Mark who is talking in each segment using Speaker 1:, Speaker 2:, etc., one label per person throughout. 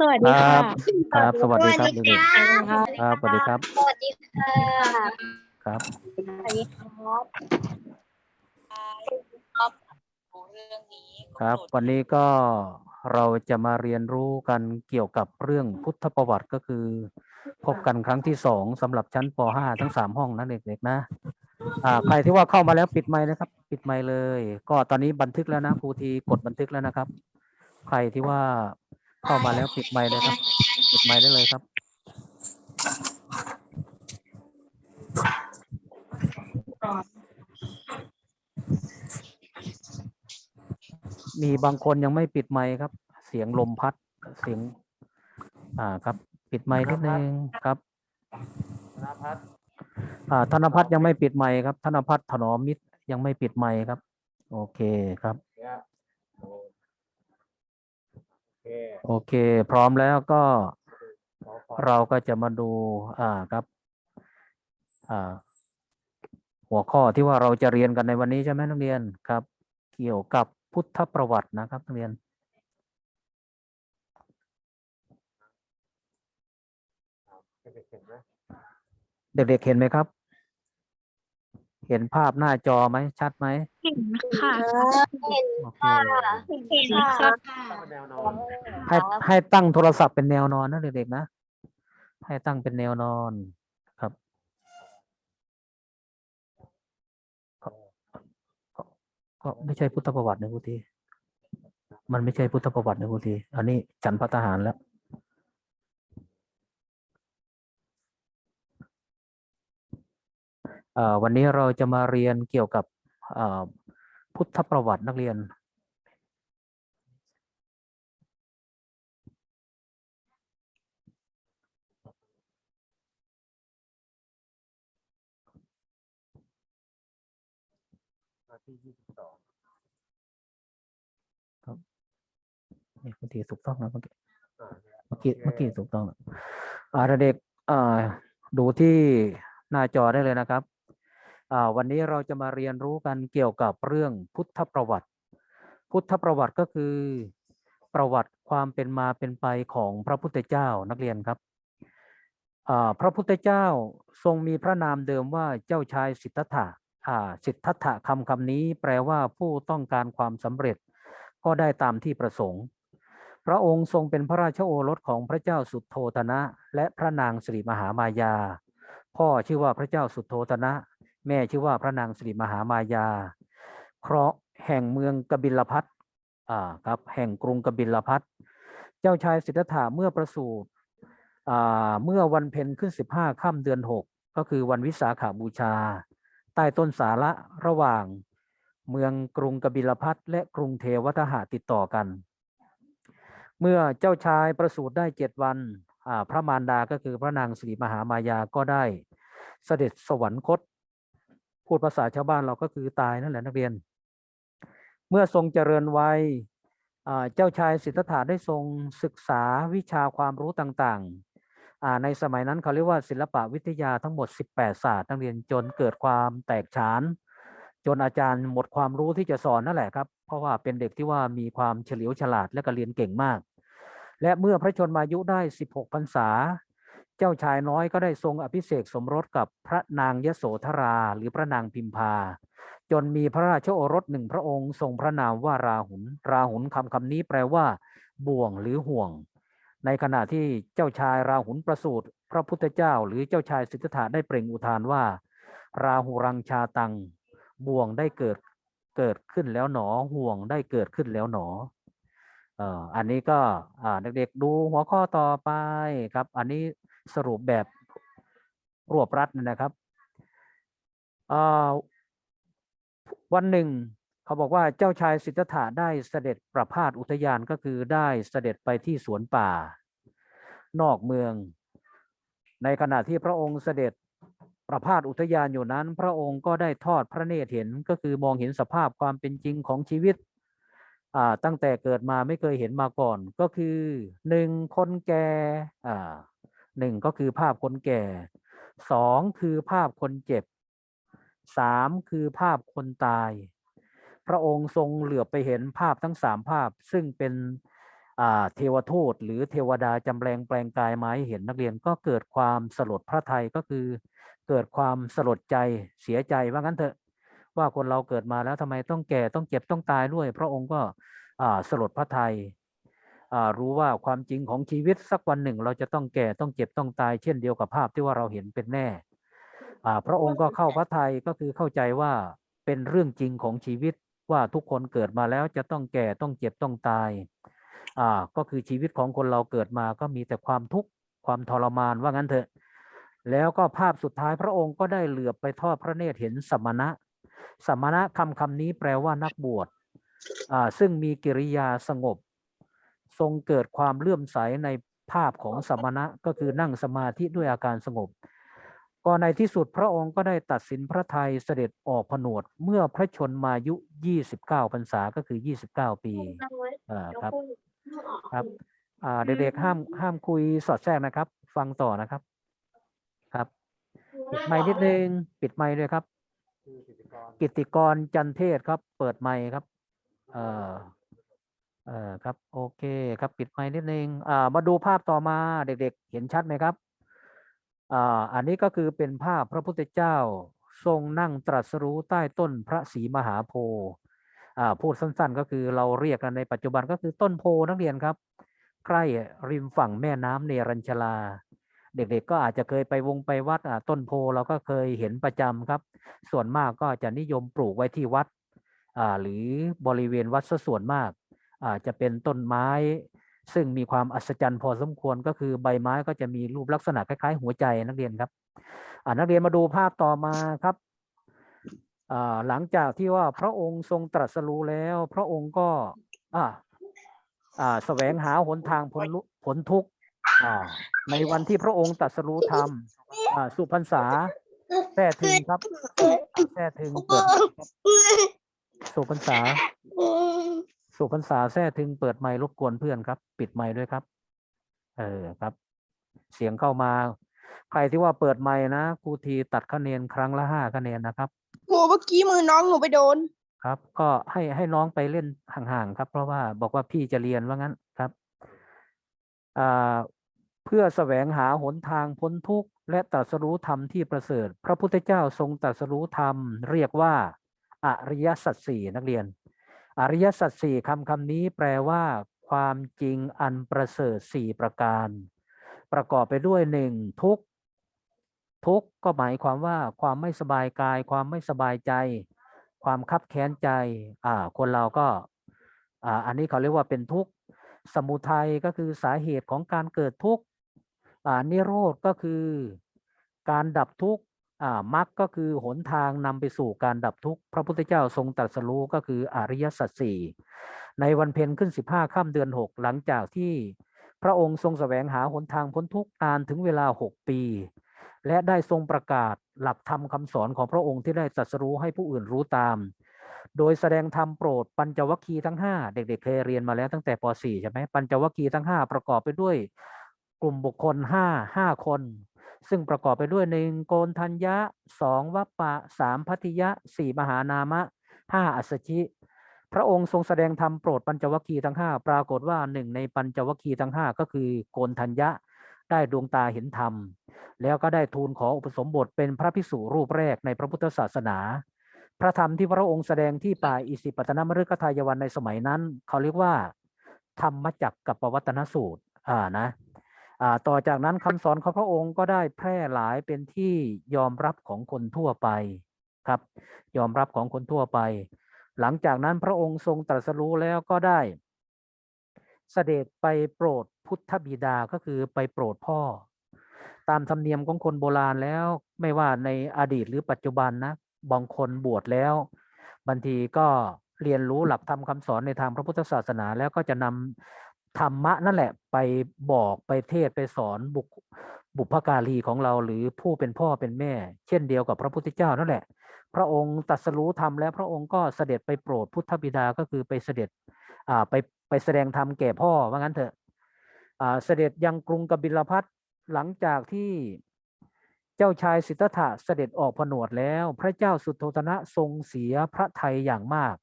Speaker 1: สวัส
Speaker 2: ค
Speaker 1: ดี
Speaker 2: รั
Speaker 1: ค่ะ
Speaker 2: บครับ สวัสดีครับเด็ก
Speaker 1: ครับ
Speaker 2: ๆครับ สวัสดีครับ
Speaker 3: สวัสดีค่ะ
Speaker 2: ครับ
Speaker 3: สวัสดีครับ
Speaker 2: ครับ วันนี้ก็เราจะมาเรียนรู้กันเกี่ยวกับเรื่องพุทธประวัติก็คือ พบกันครั้งที่สองสำหรับชั้นป .5 ทั้งสามห้องนะเด็กๆนะอ่าใครที่ว่าเข้ามาแล้วปิดไมค์นะครับ ปิดไมค์เลย ก็ตอนนี้บันทึกแล้วนะครูทีกดบันทึกแล้วนะครับ ใครที่ว่า เข้ามาแล้วปิดไมค์เลยครับปิดไมค์ได้เลยครับมีบางคนยังไม่ปิดไมค์ครับ เสียงลมพัดเสียง อ่าครับ ปิดไมค์นิดนึงครับอ่าธนพัฒน์ยังไม่ปิดไมค์ครับธนพัฒน์ถนอมมิตรยังไม่ปิดไมค์ครับ โอเคครับ โอเค พร้อมแล้วก็เราก็จะมาดูอ่าครับ อ่า หัวข้อที่ว่าเราจะเรียนกันในวันนี้ใช่ไหมนักเรียนครับ เกี่ยวกับพุทธประวัตินะครับนักเรียนเด็กๆเห็นไหมครับ เห็นภาพหน้าจอไหมชัดไหม
Speaker 1: เห็นค่ะ
Speaker 3: เห็น
Speaker 2: โอเค
Speaker 3: ค่ะ
Speaker 1: เห็นค่ะ
Speaker 2: ให้ให้ตั้งโทรศัพท์เป็นแนวนอนนะเด็กๆนะ ให้ตั้งเป็นแนวนอนครับ ก็ก็ก็ไม่ใช่พุทธประวัตินะครูทีมันไม่ใช่พุทธประวัตินะครูทีอันนี้จันทร์พัฒหารแล้ว เอ่อ วันนี้เราจะมาเรียนเกี่ยวกับเอ่อพุทธประวัตินักเรียนครับนี่บางทีถูกต้องนะเมื่อกี้เมื่อกี้เมื่อกี้ถูกต้องนะอ่าเด็กๆอ่าดูที่หน้าจอได้เลยนะครับอ่า วันนี้เราจะมาเรียนรู้กันเกี่ยวกับเรื่องพุทธประวัติ พุทธประวัติก็คือ ประวัติความเป็นมาเป็นไปของพระพุทธเจ้านักเรียนครับพระพุทธเจ้าทรงมีพระนามเดิมว่าเจ้าชายสิทธัตถะสิทธัตถะคำคำนี้แปลว่าผู้ต้องการความสำเร็จ ก็ได้ตามที่ประสงค์ พระองค์ทรงเป็นพระราชโอรสของพระเจ้าสุโธทนะ และพระนางสิริมหามายา พ่อชื่อว่าพระเจ้าสุโธทนะ แม่ชื่อว่าพระนางสิริมหามายา เคราะห์แห่งเมืองกบิลพัทอ่าครับแห่งกรุงกบิลพัทเจ้าชายสิทธัตถะเมื่อประสูติอ่าเมื่อวันเพ็ญขึ้นสิบห้าค่ำเดือนหกก็คือวันวิสาขาบูชา ใต้ต้นสาระระหว่างเมืองกรุงกบิลพัทและกรุงเทวทหะติดต่อกัน เมื่อเจ้าชายประสูติได้เจ็ดวันพระมารดาก็คือพระนางสิริมหามายาก็ได้เสด็จสวรรคต พูดภาษาชาวบ้านเราก็คือตายนั่นแหละนักเรียน เมื่อทรงเจริญวัยเจ้าชายสิทธัตถะได้ทรงศึกษาวิชาความรู้ต่างๆ ในสมัยนั้นเขาเรียกว่าศิลปะวิทยาทั้งหมด 18 ศาสตร์นักเรียนจนเกิดความแตกฉาน จนอาจารย์หมดความรู้ที่จะสอนนั่นแหละครับ เพราะว่าเป็นเด็กที่ว่ามีความเฉลียวฉลาดและก็เรียนเก่งมาก และเมื่อพระชนมายุได้ 16พรรษา เจ้าชายน้อยก็ได้ทรงอภิเษกสมรสกับพระนางยโสธรา หรือพระนางพิมพา จนมีพระราชโอรสหนึ่งพระองค์ ทรงพระนามว่าราหุลราหุลคำคำนี้แปลว่า บ่วงหรือห่วง ในขณะที่เจ้าชายราหุลประสูติพระพุทธเจ้า หรือเจ้าชายสิทธัตถะได้เปล่งอุทานว่า ราหุรังชาตัง บ่วงได้เกิดเกิดขึ้นแล้วหนอห่วงได้เกิดขึ้นแล้วหนอเอ่ออันนี้ก็อ่าเด็กๆดูหัวข้อต่อไปครับ อันนี้ สรุปแบบรวบรัดนะครับวันหนึ่ง เขาบอกว่าเจ้าชายสิทธัตถะได้เสด็จประพาสอุทยานก็คือได้เสด็จไปที่สวนป่า นอกเมือง ในขณะที่พระองค์เสด็จประพาสอุทยานอยู่นั้น พระองค์ก็ได้ทอดพระเนตรเห็นก็คือมองเห็นสภาพความเป็นจริงของชีวิตตั้งแต่เกิดมาไม่เคยเห็นมาก่อน ก็คือหนึ่งคนแก่ หนึ่งก็คือภาพคนแก่สองคือภาพคนเจ็บสามคือภาพคนตาย พระองค์ทรงเหลือบไปเห็นภาพทั้งสามภาพ ซึ่งเป็นเทวทูตหรือเทวดาจำแรงแปลงกายมาให้เห็นนักเรียนก็เกิดความสลดพระทัยก็คือ เกิดความสลดใจเสียใจว่างั้นเถอะ ว่าคนเราเกิดมาแล้วทำไมต้องแก่ต้องเจ็บต้องตายด้วย พระองค์ก็สลดพระทัย รู้ว่าความจริงของชีวิตสักวันหนึ่ง เราจะต้องแก่ต้องเจ็บต้องตาย เช่นเดียวกับภาพที่ว่าเราเห็นเป็นแน่พระองค์ก็เข้าพระทัยก็คือเข้าใจว่าเป็นเรื่องจริงของชีวิตว่าทุกคนเกิดมาแล้วจะต้องแก่ต้องเจ็บต้องตายอ่าก็คือชีวิตของคนเราเกิดมาก็มีแต่ความทุกข์ความทรมานว่างั้นเถอะ แล้วก็ภาพสุดท้ายพระองค์ก็ได้เหลือบไปทอดพระเนตรเห็นสมณะ สมณะคำคำนี้แปลว่านักบวชอ่าซึ่งมีกิริยาสงบ ทรงเกิดความเลื่อมใสในภาพของสมณะก็คือนั่งสมาธิด้วยอาการสงบก็ในที่สุดพระองค์ก็ได้ตัดสินพระทัยเสด็จออกผนวดเมื่อพระชนมายุ 29พรรษาก็คือ 29 ปีอ่าครับครับอ่าเด็กๆห้ามห้ามคุยสอดแทรกนะครับ ฟังต่อนะครับ ครับปิดไมค์นิดนึงปิดไมค์ด้วยครับ กิตติกรจันเทศครับ เปิดไมค์ครับเอ่อ เอ่อครับ โอเคครับปิดไมค์นิดนึงอ่ามาดูภาพต่อมาเด็กๆ เห็นชัดไหมครับอ่าอันนี้ก็คือเป็นภาพพระพุทธเจ้า ทรงนั่งตรัสรู้ใต้ต้นพระศรีมหาโพธิ์อ่าพูดสั้นๆ ก็คือเราเรียกกันในปัจจุบันก็คือต้นโพนักเรียนครับ ใกล้ริมฝั่งแม่น้ำเนรัญชลา เด็กๆ ก็อาจจะเคยไปวงไปวัดอ่าต้นโพเราก็เคยเห็นประจำครับ ส่วนมากก็จะนิยมปลูกไว้ที่วัดอ่าหรือบริเวณวัดซะส่วนมาก อ่าจะเป็นต้นไม้ ซึ่งมีความอัศจรรย์พอสมควรก็คือใบไม้ก็จะมีรูปลักษณะคล้ายๆ หัวใจนักเรียนครับอ่านักเรียนมาดูภาพต่อมาครับอ่าหลังจากที่ว่าพระองค์ทรงตรัสรู้แล้ว พระองค์ก็อ่าอ่าแสวงหาหนทางพ้นลุพ้นทุกข์อ่าในวันที่พระองค์ตรัสรู้ธรรมอ่าสุพรรษาแท้ถึงครับแท้ถึงเปิดครับสุพรรษา สุพรรษาแท้ถึงเปิดไมค์รบกวนเพื่อนครับ ปิดไมค์ด้วยครับ เออครับ เสียงเข้ามา ใครที่ว่าเปิดไมค์นะครูทีตัดคะแนนครั้งละห้าคะแนนนะครับ
Speaker 4: โหเมื่อกี้มือน้องหนูไปโดน
Speaker 2: ครับ ก็ให้ให้น้องไปเล่นห่างๆครับ เพราะว่าบอกว่าพี่จะเรียนว่างั้นครับอ่าเพื่อแสวงหาหนทางพ้นทุกข์และตรัสรู้ธรรมที่ประเสริฐ พระพุทธเจ้าทรงตรัสรู้ธรรม เรียกว่า อริยสัจสี่นักเรียน อริยสัจสี่คำคำนี้แปลว่า ความจริงอันประเสริฐสี่ประการ ประกอบไปด้วยหนึ่งทุกทุกก็หมายความว่าความไม่สบายกาย ความไม่สบายใจ ความคับแค้นใจอ่าคนเราก็อ่าอันนี้เขาเรียกว่าเป็นทุกข์สมุทัยก็คือสาเหตุของการเกิดทุกข์อ่านิโรธก็คือการดับทุกข์ อ่ามรรคก็คือหนทางนำไปสู่การดับทุกข์พระพุทธเจ้าทรงตรัสรู้ก็คืออริยสัจสี่ในวันเพ็ญขึ้นสิบห้าค่ำเดือนหกหลังจากที่พระองค์ทรงแสวงหาหนทางพ้นทุกข์นานถึงเวลาหกปี และได้ทรงประกาศหลักธรรมคำสอนของพระองค์ที่ได้ตรัสรู้ให้ผู้อื่นรู้ตาม โดยแสดงธรรมโปรดปัญจวัคคีย์ทั้ง 5 เด็กๆเคยเรียนมาแล้วตั้งแต่ป .4 ใช่ไหมปัญจวัคคีย์ทั้ง 5 ประกอบไปด้วยกลุ่มบุคคล 5 5 คน ซึ่งประกอบไปด้วยหนึ่งโกนทัญญะสองวัปปะสามพัทิยะสี่มหานามะห้าอัสชิ พระองค์ทรงแสดงธรรมโปรดปัญจวัคคีย์ทั้ง5ปรากฏว่าหนึ่งในปัญจวัคคีย์ทั้ง5ก็คือโกนทัญญะได้ดวงตาเห็นธรรม แล้วก็ได้ทูลขออุปสมบทเป็นพระภิกษุรูปแรกในพระพุทธศาสนา พระธรรมที่พระองค์แสดงที่ป่าอิสิปตนมฤคทายวันในสมัยนั้น เขาเรียกว่า ธรรมจักกับปวัตนสูตร อ่านะ ต่อจากนั้นคำสอนของพระองค์ก็ได้แพร่หลายเป็นที่ยอมรับของคนทั่วไปครับ ยอมรับของคนทั่วไป หลังจากนั้นพระองค์ทรงตรัสรู้แล้วก็ได้ เสด็จไปโปรดพุทธบิดาก็คือไปโปรดพ่อ ตามธรรมเนียมของคนโบราณแล้วไม่ว่าในอดีตหรือปัจจุบันนะบางคนบวชแล้วบางทีก็เรียนรู้หลักธรรมคำสอนในทางพระพุทธศาสนาแล้วก็จะนำ ธรรมะนั่นแหละไปบอกไปเทศไปสอนบุบุพการีของเราหรือผู้เป็นพ่อเป็นแม่ เช่นเดียวกับพระพุทธเจ้านั่นแหละ พระองค์ตรัสรู้ธรรมแล้วพระองค์ก็เสด็จไปโปรดพุทธบิดาก็คือไปเสด็จอ่าไปไปแสดงธรรมแก่พ่อว่างั้นเถอะอ่าเสด็จยังกรุงกบิลพัทหลังจากที่เจ้าชายสิทธัตถะเสด็จออกผนวดแล้ว พระเจ้าสุโธทนะทรงเสียพระไทยอย่างมาก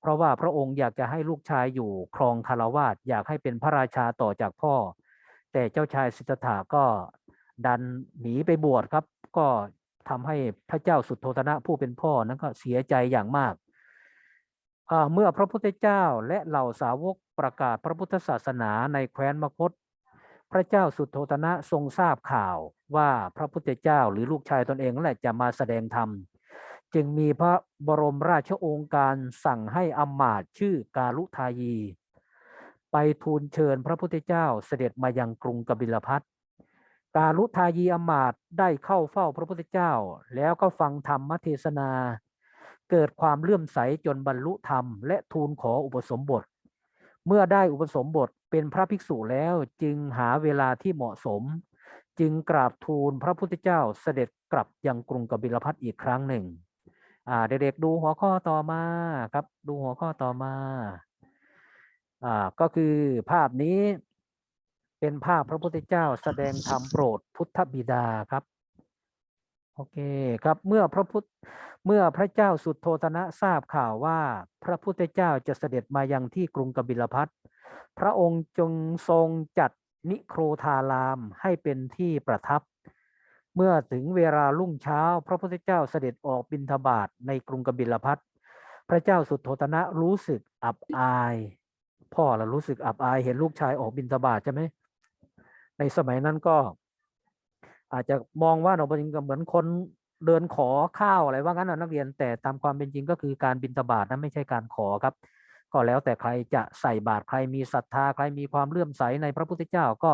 Speaker 2: เพราะว่าพระองค์อยากจะให้ลูกชายอยู่ครองคารวาสอยากให้เป็นพระราชาต่อจากพ่อ แต่เจ้าชายสิทธัตถะก็ดันหนีไปบวชครับ ก็ทำให้พระเจ้าสุโธทนะผู้เป็นพ่อนั้นก็เสียใจอย่างมาก เมื่อพระพุทธเจ้าและเหล่าสาวกประกาศพระพุทธศาสนาในแคว้นมคธพระเจ้าสุโธทนะทรงทราบข่าวว่าพระพุทธเจ้าหรือลูกชายตนเองนั่นแหละจะมาแสดงธรรม จึงมีพระบรมราชโองการสั่งให้อำมาตย์ชื่อกาลุทายี ไปทูลเชิญพระพุทธเจ้าเสด็จมายังกรุงกบิลพัทกาลุทายีอำมาตย์ได้เข้าเฝ้าพระพุทธเจ้า แล้วก็ฟังธรรมเทศนา เกิดความเลื่อมใสจนบรรลุธรรม และทูลขออุปสมบท เมื่อได้อุปสมบทเป็นพระภิกษุแล้วจึงหาเวลาที่เหมาะสม จึงกราบทูลพระพุทธเจ้าเสด็จกลับยังกรุงกบิลพัทอีกครั้งหนึ่ง อ่า เด็กๆดูหัวข้อต่อมาครับ ดูหัวข้อต่อมา อ่า ก็คือภาพนี้เป็นภาพพระพุทธเจ้าแสดงธรรมโปรดพุทธบิดาครับ โอเคครับเมื่อพระพุทธเมื่อพระเจ้าสุดโททนะทราบข่าวว่า พระพุทธเจ้าจะเสด็จมายังที่กรุงกบิลพัทพระองค์จงทรงจัดนิโครธารามให้เป็นที่ประทับ เมื่อถึงเวลารุ่งเช้า พระพุทธเจ้าเสด็จออกบิณฑบาตในกรุงกบิลพัทพระเจ้าสุดโททนะรู้สึกอับอาย พ่อละรู้สึกอับอาย เห็นลูกชายออกบิณฑบาตใช่ไหมในสมัยนั้นก็ อาจจะมองว่าเราเป็นก็เหมือนคนเดินขอข้าวอะไรว่างั้นนะนักเรียนแต่ตามความเป็นจริงก็คือการบิณฑบาตนั้นไม่ใช่การขอครับ ก็แล้วแต่ใครจะใส่บาตรใครมีศรัทธาใครมีความเลื่อมใสในพระพุทธเจ้าก็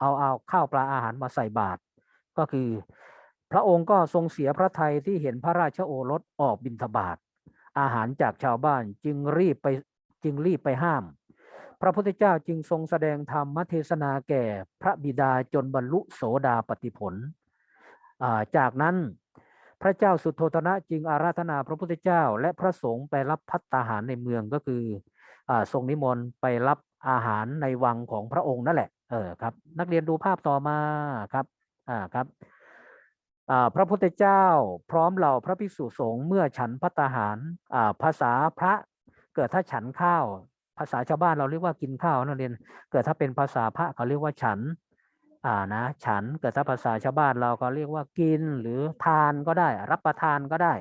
Speaker 2: เอาเอาข้าวปลาอาหารมาใส่บาตร ก็คือ พระองค์ก็ทรงเสียพระทัยที่เห็นพระราชโอรสออกบิณฑบาตอาหารจากชาวบ้านจึงรีบไปจึงรีบไปห้าม พระพุทธเจ้าจึงทรงแสดงธรรมเทศนาแก่พระบิดาจนบรรลุโสดาปติผล จากนั้นพระเจ้าสุโธทนะจึงอาราธนาพระพุทธเจ้า และพระสงฆ์ไปรับพัตตาหารในเมืองก็คืออทรงนิมนต์ไปรับอาหารในวังของพระองค์นั่นแหละ เออครับ นักเรียนดูภาพต่อมาครับ อ่าครับอ่าพระพุทธเจ้าพร้อมเหล่าพระภิกษุสงฆ์เมื่อฉันพัตาหารอ่าภาษาพระเกิดถ้าฉันข้าว ภาษาชาวบ้านเราเรียกว่ากินข้าวนักเรียน เกิดถ้าเป็นภาษาพระเขาเรียกว่าฉันอ่านะฉันเกิดถ้าภาษาชาวบ้านเราก็เรียกว่ากินหรือทานก็ได้ รับประทานก็ได้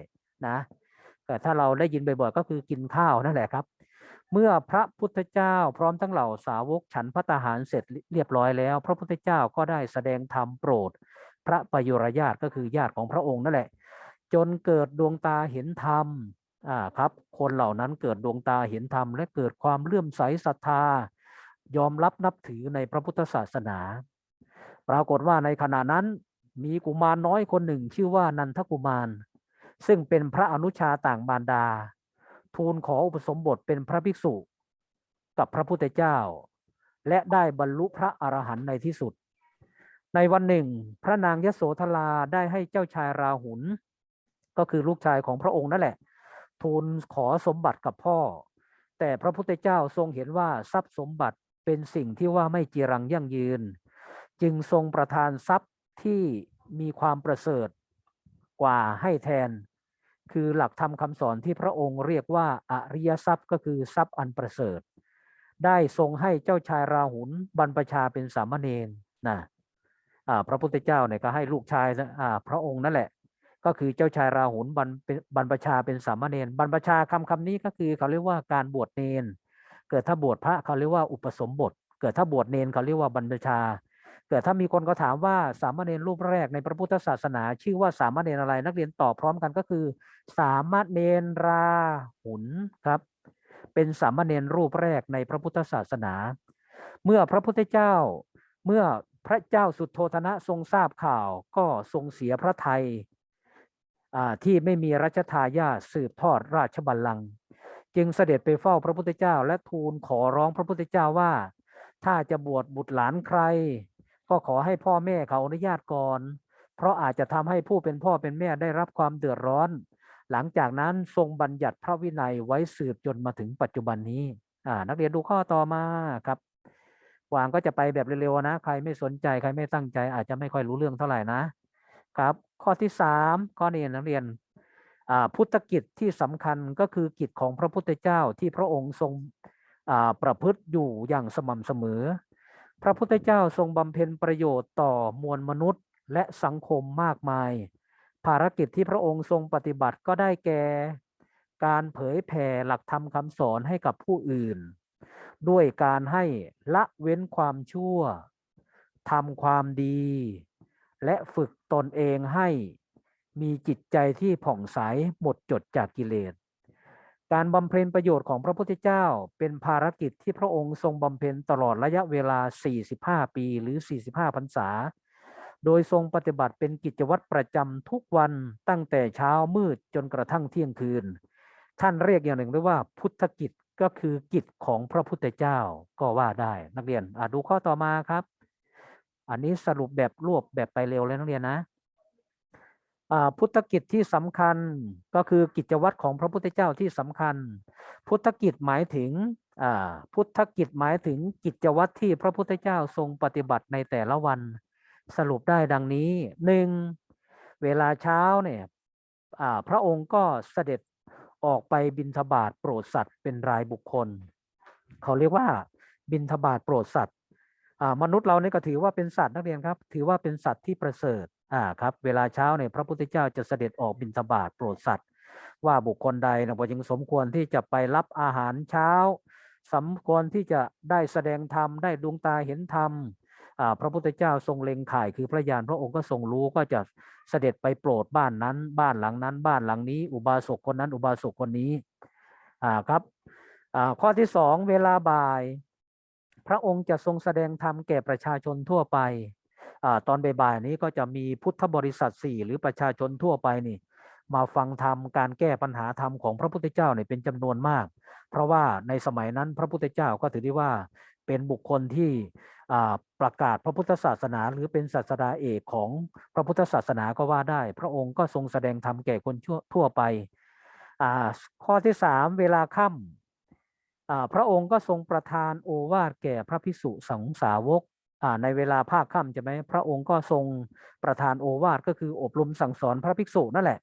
Speaker 2: นะแต่ถ้าเราได้ยินบ่อยๆก็คือกินข้าวนั่นแหละครับ เมื่อพระพุทธเจ้าพร้อมทั้งเหล่าสาวกฉันพัตตาหารเสร็จเรียบร้อยแล้ว พระพุทธเจ้าก็ได้แสดงธรรมโปรด พระประยุรญาติก็คือญาติของพระองค์นั่นแหละ จนเกิดดวงตาเห็นธรรมอ่าครับ คนเหล่านั้นเกิดดวงตาเห็นธรรม และเกิดความเลื่อมใสศรัทธา ยอมรับนับถือในพระพุทธศาสนา ปรากฏว่าในขณะนั้นมีกุมารน้อยคนหนึ่งชื่อว่านันทกุมาร ซึ่งเป็นพระอนุชาต่างมารดา ทูลขออุปสมบทเป็นพระภิกษุ กับพระพุทธเจ้า และได้บรรลุพระอรหันต์ในที่สุด ในวันหนึ่ง พระนางยโสธราได้ให้เจ้าชายราหุลก็คือลูกชายของพระองค์นั่นแหละ ทูลขอสมบัติกับพ่อ แต่พระพุทธเจ้าทรงเห็นว่าทรัพย์สมบัติเป็นสิ่งที่ว่าไม่จีรังยั่งยืน จึงทรงประทานทรัพย์ที่มีความประเสริฐกว่าให้แทน คือหลักธรรมคำสอนที่พระองค์เรียกว่าอริยทรัพย์ก็คือทรัพย์อันประเสริฐ ได้ทรงให้เจ้าชายราหุลบรรพชาเป็นสามเณรนะพระพุทธเจ้าเนี่ยก็ให้ลูกชายพระองค์นั่นแหละ ก็คือเจ้าชายราหุลบรรบรรพชาเป็นสามเณรบรรพชาคำคำนี้ก็คือเขาเรียกว่าการบวชเนน เกิดถ้าบวชพระเขาเรียกว่าอุปสมบท เกิดถ้าบวชเนนเขาเรียกว่าบรรพชา เกิดถ้ามีคนก็ถามว่าสามเณรรูปแรกในพระพุทธศาสนา ชื่อว่าสามเณรอะไรนักเรียนตอบพร้อมกันก็คือ สามเณรราหุลครับ เป็นสามเณรรูปแรกในพระพุทธศาสนา เมื่อพระพุทธเจ้า เมื่อพระเจ้าสุดโทธนะทรงทราบข่าวก็ทรงเสียพระทัยที่ไม่มีรัชทายาทสืบทอดราชบัลลังก์จึงเสด็จไปเฝ้าพระพุทธเจ้า และทูลขอร้องพระพุทธเจ้าว่า ถ้าจะบวชบุตรหลานใคร ก็ขอให้พ่อแม่เขาอนุญาตก่อน เพราะอาจจะทำให้ผู้เป็นพ่อเป็นแม่ได้รับความเดือดร้อน หลังจากนั้นทรงบัญญัติพระวินัยไว้สืบจนมาถึงปัจจุบันนี้อ่านักเรียนดูข้อต่อมาครับวางก็จะไปแบบเร็วๆนะ ใครไม่สนใจใครไม่ตั้งใจ อาจจะไม่ค่อยรู้เรื่องเท่าไหร่นะครับ ข้อที่สามข้อนี้นักเรียนพุทธกิจที่สำคัญก็คือกิจของพระพุทธเจ้าที่พระองค์ทรงประพฤติอยู่อย่างสม่ำเสมอ พระพุทธเจ้าทรงบำเพ็ญประโยชน์ต่อมวลมนุษย์ และสังคมมากมาย ภารกิจที่พระองค์ทรงปฏิบัติก็ได้แก่ การเผยแผ่หลักธรรมคำสอนให้กับผู้อื่น ด้วยการให้ละเว้นความชั่วทำความดี และฝึกตนเองให้มีจิตใจที่ผ่องใสหมดจดจากกิเลส การบำเพ็ญประโยชน์ของพระพุทธเจ้าเป็นภารกิจที่พระองค์ทรงบำเพ็ญตลอดระยะเวลา 45 ปีหรือ 45 พรรษา โดยทรงปฏิบัติเป็นกิจวัตรประจำทุกวันตั้งแต่เช้ามืดจนกระทั่งเที่ยงคืน ท่านเรียกอย่างหนึ่งด้วยว่าพุทธกิจก็คือกิจของพระพุทธเจ้าก็ว่าได้นักเรียนอะดูข้อต่อมาครับ อันนี้สรุปแบบรวบแบบไปเร็วเลยนักเรียนนะ พุทธกิจที่สำคัญก็คือกิจวัตรของพระพุทธเจ้าที่สำคัญ พุทธกิจหมายถึงพุทธกิจหมายถึงกิจวัตรที่พระพุทธเจ้าทรงปฏิบัติในแต่ละวัน สรุปได้ดังนี้หนึ่งเวลาเช้าเนี่ยพระองค์ก็เสด็จออกไปบิณฑบาตโปรดสัตว์เป็นรายบุคคล เขาเรียกว่าบิณฑบาตโปรดสัตว์มนุษย์เราเนี่ยก็ถือว่าเป็นสัตว์นักเรียนครับ ถือว่าเป็นสัตว์ที่ประเสริฐ อ่าครับเวลาเช้าเนี่ยพระพุทธเจ้าจะเสด็จออกบิณฑบาตโปรดสัตว์ ว่าบุคคลใดนะพอจึงสมควรที่จะไปรับอาหารเช้าสมควรที่จะได้แสดงธรรมได้ดวงตาเห็นธรรมอ่าพระพุทธเจ้าทรงเล็งข่ายคือพระญาณพระองค์ก็ทรงรู้ก็จะเสด็จไปโปรดบ้านนั้น บ้านหลังนั้น บ้านหลังนี้ อุบาสกคนนั้นอุบาสกคนนี้อ่าครับอ่าข้อที่สองเวลาบ่าย พระองค์จะทรงแสดงธรรมแก่ประชาชนทั่วไป ตอนบ่ายๆนี้ก็จะมีพุทธบริษัทสี่หรือประชาชนทั่วไปนี่ มาฟังธรรมการแก้ปัญหาธรรมของพระพุทธเจ้าเนี่ยเป็นจำนวนมาก เพราะว่าในสมัยนั้นพระพุทธเจ้าก็ถือได้ว่าเป็นบุคคลที่ประกาศพระพุทธศาสนาหรือเป็นศาสดาเอกของพระพุทธศาสนาก็ว่าได้ พระองค์ก็ทรงแสดงธรรมแก่คนทั่วทั่วไป ข้อที่สามเวลาค่ำพระองค์ก็ทรงประทานโอวาทแก่พระภิกษุสงฆ์สาวก ในเวลาภาคค่ำใช่ไหมพระองค์ก็ทรงประทานโอวาทก็คืออบรมสั่งสอนพระภิกษุนั่นแหละ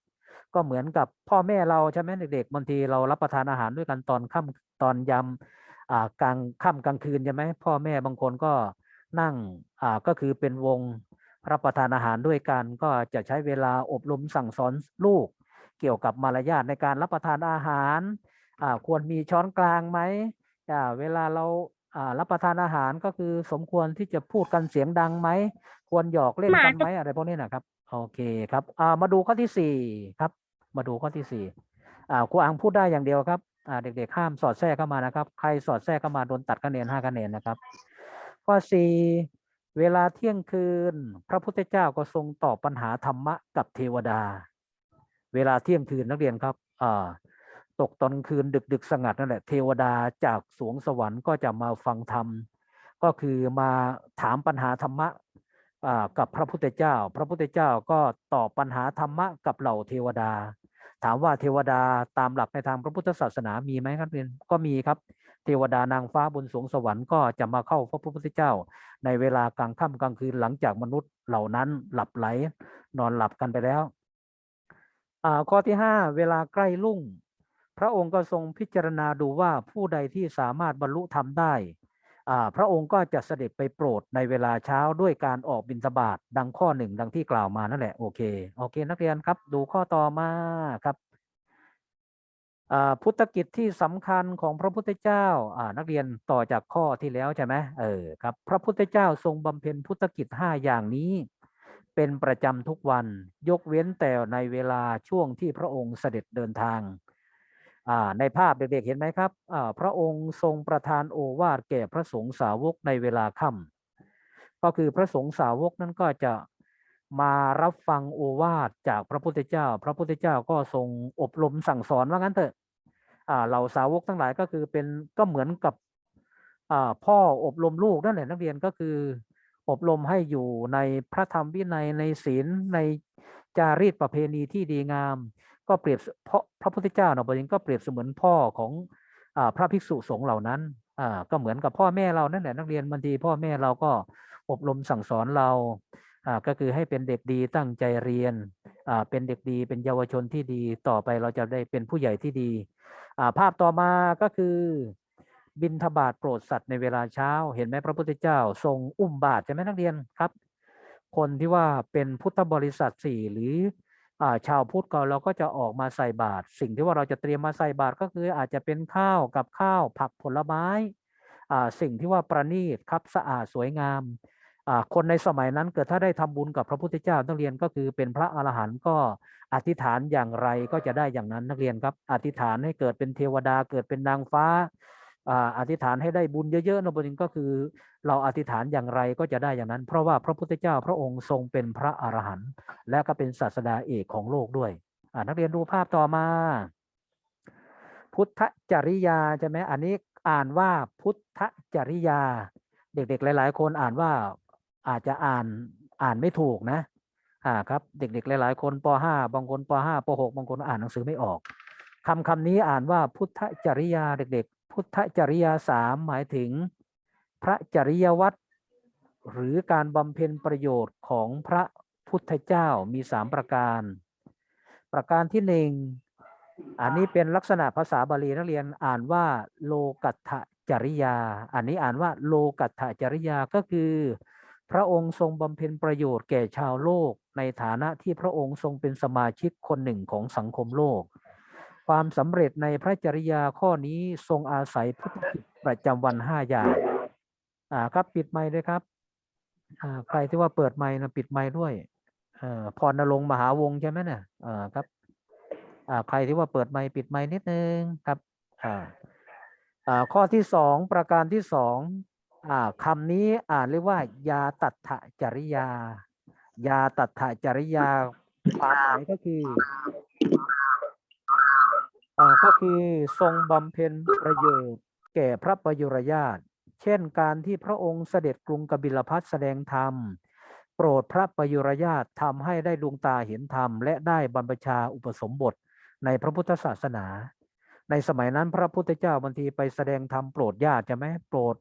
Speaker 2: ก็เหมือนกับพ่อแม่เราใช่ไหมเด็กๆบางทีเรารับประทานอาหารด้วยกันตอนค่ำตอนยามอ่ากลางค่ำกลางคืนใช่ไหมพ่อแม่บางคนก็นั่งอ่าก็คือเป็นวงรับประทานอาหารด้วยกันก็จะใช้เวลาอบรมสั่งสอนลูก เกี่ยวกับมารยาทในการรับประทานอาหารอ่าควรมีช้อนกลางไหมอ่าเวลาเรา รับประทานอาหารก็คือสมควรที่จะพูดกันเสียงดังไหม ควรหยอกเล่นกันไหมอะไรพวกนี้นะครับ โอเคครับอ่ามาดูข้อที่สี่ครับ มาดูข้อที่สี่อ่าครูอังพูดได้อย่างเดียวครับอ่าเด็กๆห้ามสอดแทรกเข้ามานะครับ ใครสอดแทรกเข้ามาโดนตัดคะแนนห้าคะแนนนะครับ ข้อสี่เวลาเที่ยงคืน พระพุทธเจ้าก็ทรงตอบปัญหาธรรมะกับเทวดา เวลาเที่ยงคืนนักเรียนครับอ่า ตกตอนคืนดึกดึกสงัดนั่นแหละเทวดาจากสวงสวรรค์ก็จะมาฟังธรรม ก็คือมาถามปัญหาธรรมะกับพระพุทธเจ้า พระพุทธเจ้าก็ตอบปัญหาธรรมะกับเหล่าเทวดา ถามว่าเทวดาตามหลักในทางพระพุทธศาสนามีไหมครับเรียนก็มีครับ เทวดานางฟ้าบนสวงสวรรค์ก็จะมาเข้าพระพุทธเจ้า ในเวลากลางค่ำกลางคืนหลังจากมนุษย์เหล่านั้นหลับไหลนอนหลับกันไปแล้วข้อที่ห้าเวลาใกล้รุ่ง พระองค์ก็ทรงพิจารณาดูว่าผู้ใดที่สามารถบรรลุธรรมได้พระองค์ก็จะเสด็จไปโปรดในเวลาเช้าด้วยการออกบิณฑบาตดังข้อหนึ่งดังที่กล่าวมานั่นแหละโอเคโอเค นักเรียนครับ ดูข้อต่อมาครับพุทธกิจที่สำคัญของพระพุทธเจ้าานักเรียนต่อจากข้อที่แล้วใช่ไหมเออครับ พระพุทธเจ้าทรงบำเพ็ญพุทธกิจห้าอย่างนี้ เป็นประจำทุกวัน ยกเว้นแต่ในเวลาช่วงที่พระองค์เสด็จเดินทาง ในภาพเด็กๆเห็นไหมครับพระองค์ทรงประทานโอวาทแก่พระสงฆ์สาวกในเวลาค่ำก็คือพระสงฆ์สาวกนั้นก็จะมารับฟังโอวาทจากพระพุทธเจ้า พระพุทธเจ้าก็ทรงอบรมสั่งสอนว่างั้นเถอะเหล่าสาวกทั้งหลายก็คือเป็นก็เหมือนกับพ่ออบรมลูกนั่นแหละนักเรียนก็คือ อบรมให้อยู่ในพระธรรมวินัยในศีลในจารีตประเพณีที่ดีงาม ก็เปรียบเพราะพระพุทธเจ้าเนาะบริงก็เปรียบเสมือนพ่อของอพระภิกษุสงฆ์เหล่านั้นก็เหมือนกับพ่อแม่เรานั่นแหละนักเรียนบางทีพ่อแม่เราก็อบรมสั่งสอนเราก็คือให้เป็นเด็กดีตั้งใจเรียนเป็นเด็กดีเป็นเยาวชนที่ดีต่อไปเราจะได้เป็นผู้ใหญ่ที่ดีภาพต่อมาก็คือบินทบาทโปรดสัตว์ในเวลาเช้า เห็นไหมพระพุทธเจ้า ทรงอุ้มบาตรใช่ไหมนักเรียนครับ คนที่ว่าเป็นพุทธบริษัทสี่หรือ ชาวพุทธก็เราก็จะออกมาใส่บาตรสิ่งที่ว่าเราจะเตรียมมาใส่บาตรก็คืออาจจะเป็นข้าวกับข้าวผักผลไม้สิ่งที่ว่าประณีตครับสะอาดสวยงามคนในสมัยนั้นเกิดถ้าได้ทำบุญกับพระพุทธเจ้านักเรียนก็คือเป็นพระอรหันต์ก็อธิษฐานอย่างไรก็จะได้อย่างนั้นนักเรียนครับ อธิษฐานให้เกิดเป็นเทวดาเกิดเป็นนางฟ้า อ่าอธิษฐานให้ได้บุญเยอะๆนะบรินก็คือ เราอธิษฐานอย่างไรก็จะได้อย่างนั้น เพราะว่าพระพุทธเจ้าพระองค์ทรงเป็นพระอรหันต์และก็เป็นศาสดาเอกของโลกด้วยอ่านักเรียนดูภาพต่อมา พุทธจริยาใช่ไหมอันนี้อ่านว่าพุทธจริยา เด็กๆหลาย ๆ คนอ่านว่าอาจจะอ่านอ่านไม่ถูกนะอ่าครับเด็กๆหลาย ๆ คนป .5 บางคนป .5 ป .6 บางคนอ่านหนังสือไม่ออกคำคำนี้อ่านว่าพุทธจริยาเด็กๆ พุทธจริยาสามหมายถึง พระจริยวัตรหรือการบำเพ็ญประโยชน์ของพระพุทธเจ้ามีสามประการ ประการที่หนึ่งอันนี้เป็นลักษณะภาษาบาลีนักเรียนอ่านว่า โลกัตถจริยา อันนี้อ่านว่าโลกัตถจริยาก็คือ พระองค์ทรงบำเพ็ญประโยชน์แก่ชาวโลก ในฐานะที่พระองค์ทรงเป็นสมาชิกคนหนึ่งของสังคมโลก ความสำเร็จในพระจริยาข้อนี้ทรงอาศัยพุทธกิจประจำวันห้าอย่าง อ่าครับปิดไมค์ด้วยครับ อ่าใครที่ว่าเปิดไมค์นะปิดไมค์ด้วยเอ่อพรณรงค์มหาวงศ์ใช่ไหมเนี่ยอ่าครับ อ่าใครที่ว่าเปิดไมค์ปิดไมค์นิดนึงครับอ่าอ่าข้อที่สองประการที่สองอ่าคำนี้อ่านเรียกว่า ยาตัถจริยา ยาตัถจริยาความหมายก็คือ อ่าก็คือทรงบำเพ็ญประโยชน์ แก่พระประยุรญาติ เช่นการที่พระองค์เสด็จกรุงกบิลพัทแสดงธรรม โปรดพระประยุรญาติทำให้ได้ดวงตาเห็นธรรม และได้บรรพชาอุปสมบทในพระพุทธศาสนา ในสมัยนั้นพระพุทธเจ้าบางทีไปแสดงธรรมโปรดญาติจะไหมโปรด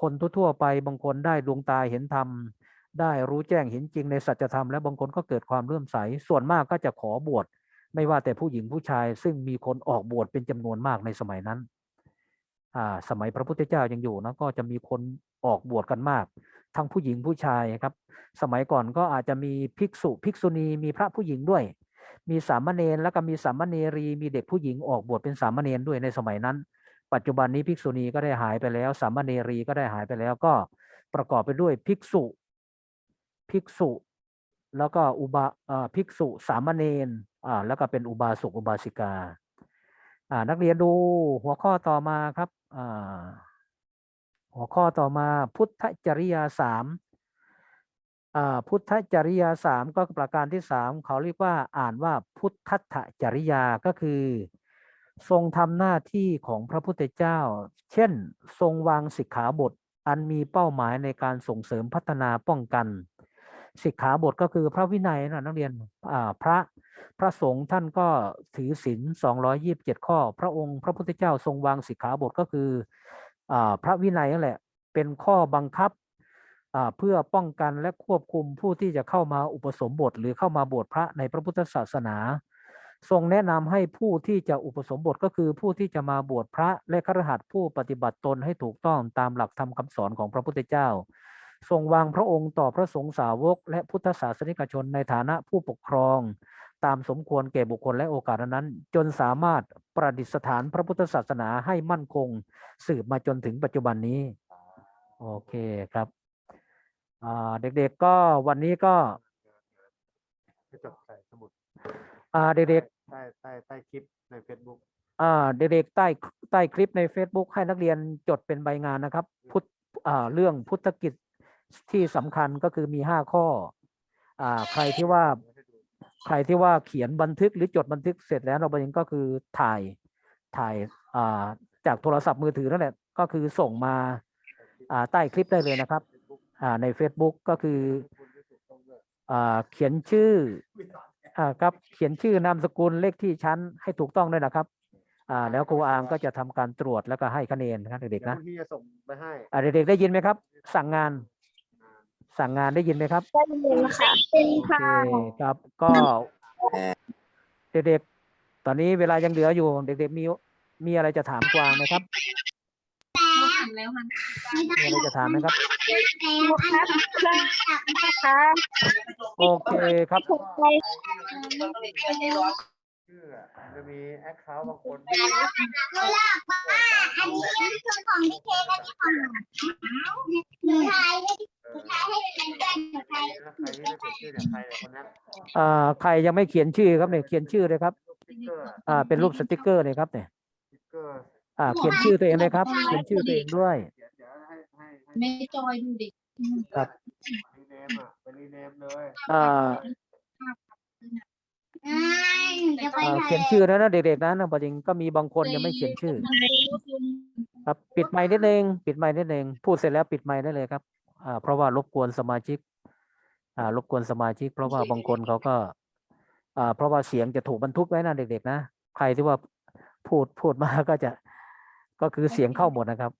Speaker 2: คนทั่วๆไปบางคนได้ดวงตาเห็นธรรมได้รู้แจ้งเห็นจริงในสัจธรรมและบางคนก็เกิดความเลื่อมใส ส่วนมากก็จะขอบวช ไม่ว่าแต่ผู้หญิงผู้ชาย ซึ่งมีคนออกบวชเป็นจำนวนมากในสมัยนั้น อ่า สมัยพระพุทธเจ้ายังอยู่นะก็จะมีคนออกบวชกันมาก ทั้งผู้หญิงผู้ชายครับ สมัยก่อนก็อาจจะมีภิกษุภิกษุณีมีพระผู้หญิงด้วย มีสามเณรแล้วก็มีสามเณรีมีเด็กผู้หญิงออกบวชเป็นสามเณรด้วยในสมัยนั้น ปัจจุบันนี้ภิกษุณีก็ได้หายไปแล้ว สามเณรีก็ได้หายไปแล้วก็ประกอบไปด้วยภิกษุภิกษุ แล้วก็อุบาภิกษุสามเณร อ่าแล้วก็เป็นอุบาสกอุบาสิกาอ่านักเรียนดูหัวข้อต่อมาครับอ่าหัวข้อต่อมาพุทธจริยาสามอ่าพุทธจริยาสามก็ประการที่สามเขาเรียกว่าอ่านว่าพุทธัตจริยาก็คือ ทรงทำหน้าที่ของพระพุทธเจ้า เช่น ทรงวางสิกขาบท อันมีเป้าหมายในการส่งเสริมพัฒนาป้องกัน สิกขาบทก็คือพระวินัยนะนักเรียนพระพระสงฆ์ท่านก็ถือศีล227 ข้อ พระองค์พระพุทธเจ้าทรงวางสิกขาบทก็คืออพระวินัยนั่นแหละเป็นข้อบังคับเพื่อป้องกันและควบคุมผู้ที่จะเข้ามาอุปสมบท หรือเข้ามาบวชพระในพระพุทธศาสนา ทรงแนะนำให้ผู้ที่จะอุปสมบทก็คือผู้ที่จะมาบวชพระและครหัสผู้ปฏิบัติตนให้ถูกต้องตามหลักธรรมคำสอนของพระพุทธเจ้า ทรงวางพระองค์ต่อพระสงฆ์สาวก และพุทธศาสนิกชนในฐานะผู้ปกครอง ตามสมควรแก่บุคคลและโอกาสนั้น จนสามารถประดิษฐานพระพุทธศาสนาให้มั่นคง สืบมาจนถึงปัจจุบันนี้ โอเคครับอ่าเด็กๆก็วันนี้ก็
Speaker 5: ให้จดใส่สมุด
Speaker 2: อ่าเด็ก
Speaker 5: ใต้ใต้ใต้คลิปใน Facebook
Speaker 2: ๆอ่าเด็กๆใต้ใต้คลิปใน Facebook ให้นักเรียนจดเป็นใบงานนะครับ พุทธอ่าเรื่องพุทธกิจ ที่สำคัญก็คือมีห้าข้ออ่าใครที่ว่าใครที่ว่าเขียนบันทึกหรือจดบันทึกเสร็จแล้วเราบันทึกก็คือถ่ายถ่ายอ่าจากโทรศัพท์มือถือนั่นแหละก็คือส่งมาอ่าใต้คลิปได้เลยนะครับอ่าใน Facebook ก็คืออ่าเขียนชื่ออ่าครับเขียนชื่อนามสกุลเลขที่ชั้นให้ถูกต้องด้วยนะครับอ่าแล้วครูอามก็จะทำการตรวจแล้วก็ให้คะแนนนะครับเด็กๆ
Speaker 5: เดี๋ยว
Speaker 2: นะ
Speaker 5: พรุ่งนี้จะส่งไปให้
Speaker 2: อ่าเด็กๆได้ยินไหมครับ สั่งงาน สั่งงานได้ยินไหมครับ
Speaker 3: ได้ยินค่ะ
Speaker 2: โอเคครับก็เด็กๆ ตอนนี้เวลายังเหลืออยู่ เด็กๆมีมีอะไรจะถามกวางไหมครับมีอะไรจะถามไหมครับ
Speaker 3: ค่ะ
Speaker 2: โอเคครับ
Speaker 3: ถูกใจ
Speaker 5: ชื่ออะมันจะมีแอคเคาท์บางคน
Speaker 3: อันนี้คือของพี่เคกอันนี้ของหนูถ่ายให้หนูถ่ายให้เป็นเพื่อนหนูถ่าย
Speaker 5: แล้วใครที่ไม่เปลี่ยนชื่อเนี่ยใครเนี่ยคนนั้น
Speaker 2: อ่าใครยังไม่เขียนชื่อครับเนี่ยเขียนชื่อเลยครับ
Speaker 5: สติ๊กเกอร์อะ
Speaker 2: อ่าเป็นรูปสติกเกอร์เลยครับเนี่ย
Speaker 5: สติ๊กเกอร์
Speaker 2: อ่าเขียนชื่อตัวเองเลยครับ เขียนชื่อตัวเองด้วย
Speaker 5: เดี๋ยวเดี๋ยวให้ให้ให้
Speaker 1: ไม่จอยดูดิ
Speaker 2: ครับ
Speaker 5: รีเนมอะไปรีเนมเลย
Speaker 2: อ่า
Speaker 3: จะไป
Speaker 2: อ่า
Speaker 3: ถ่าย
Speaker 2: เขียนชื่อแล้วนะเด็กๆนะนะจริงก็มีบางคนยังไม่เขียนชื่อ ครับปิดไมค์นิดนึงปิดไมค์นิดนึงพูดเสร็จแล้วปิดไมค์ได้เลยครับอ่าเพราะว่ารบกวนสมาชิก อ่ารบกวนสมาชิก เพราะว่าบางคนเขาก็อ่าเพราะว่าเสียงจะถูกบันทึกไว้นะเด็กๆนะใครที่ว่าพูดพูดมาก็จะก็คือเสียงเข้าหมดนะครับ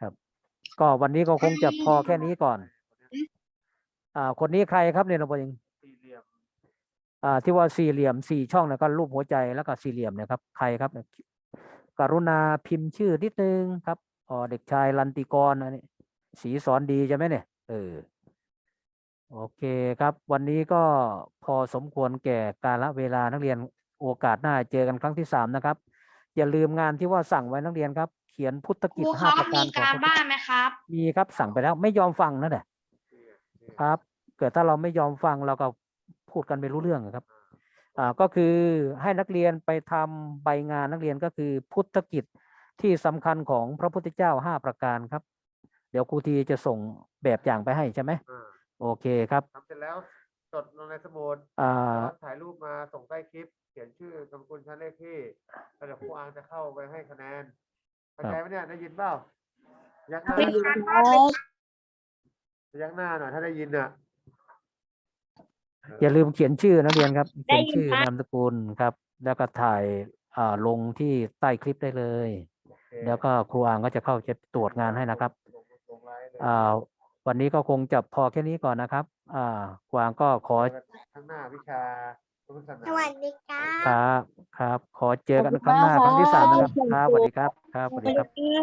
Speaker 2: ครับ ก็วันนี้ก็คงจะพอแค่นี้ก่อน อ่า คนนี้ใครครับเนี่ยน้องปอยิง
Speaker 5: สี่เหลี่ยม
Speaker 2: อ่า ที่ว่าสี่เหลี่ยมสี่ช่องนะก็รูปหัวใจแล้วก็สี่เหลี่ยมเนะครับ ใครครับเนี่ยกรุณาพิมพ์ชื่อนิดนึงครับอ๋อเด็กชายลันติกรอันนี้สีสอนดีใช่ไหมเนี่ยเออโอเคครับ วันนี้ก็พอสมควรแก่กาลเวลานักเรียนโอกาสหน้าเจอกันครั้งที่สามนะครับ อย่าลืมงานที่ว่าสั่งไว้นักเรียนครับ เขียนพุทธกิจห้าประการของพระพุทธ
Speaker 1: ไหมครับ
Speaker 2: มีครับสั่งไปแล้วไม่ยอมฟังนั่นแหละ
Speaker 5: นี่อะนี่
Speaker 2: ครับ เกิดถ้าเราไม่ยอมฟังเราก็ พูดกันไม่รู้เรื่องอะครับอ่าก็คือให้นักเรียนไปทำใบงานนักเรียนก็คือพุทธกิจที่สำคัญของพระพุทธเจ้าห้าประการครับ เดี๋ยวครูทีจะส่งแบบอย่างไปให้ใช่ไหม
Speaker 5: อ่า
Speaker 2: โอเคครับ
Speaker 5: ทำเสร็จแล้วจดลงในสมุด
Speaker 2: อ่า
Speaker 5: แล้วถ่ายรูปมาส่งใต้คลิป เขียนชื่อนามสกุลชั้นเลขที่แล้วเดี๋ยวครูอังจะเข้าไปให้คะแนนเข้าใจไหมเนี่ยได้ยินเปล่ายักหน้ายักหน้าหน่อยถ้าได้ยินอะ
Speaker 2: อย่าลืมเขียนชื่อนักเรียนครับ
Speaker 3: ได้
Speaker 2: เขียน
Speaker 3: ยิน
Speaker 2: ชื่อ
Speaker 3: ครับ
Speaker 2: นามสกุลครับ แล้วก็ถ่ายอ่าลงที่ใต้คลิปได้เลย
Speaker 5: โอเค
Speaker 2: แล้วก็ครูอางก็จะเข้าจะตรวจงานให้นะครับ
Speaker 5: ลงลงไลน์เลย
Speaker 2: อ่าวันนี้ก็คงจะพอแค่นี้ก่อนนะครับ อ่ากวางก็ขอ
Speaker 5: เจอกันข้างหน้าวิชาพุทธศาส
Speaker 3: ส
Speaker 5: นา
Speaker 3: วัสดีค่ะ
Speaker 2: ครับ ครับ ขอเจอกันครั้งหน้าครั้งที่สามนะครับ ครับสวัสดีครับ ครับสวัสดีครับ
Speaker 3: สวัสดีค่ะ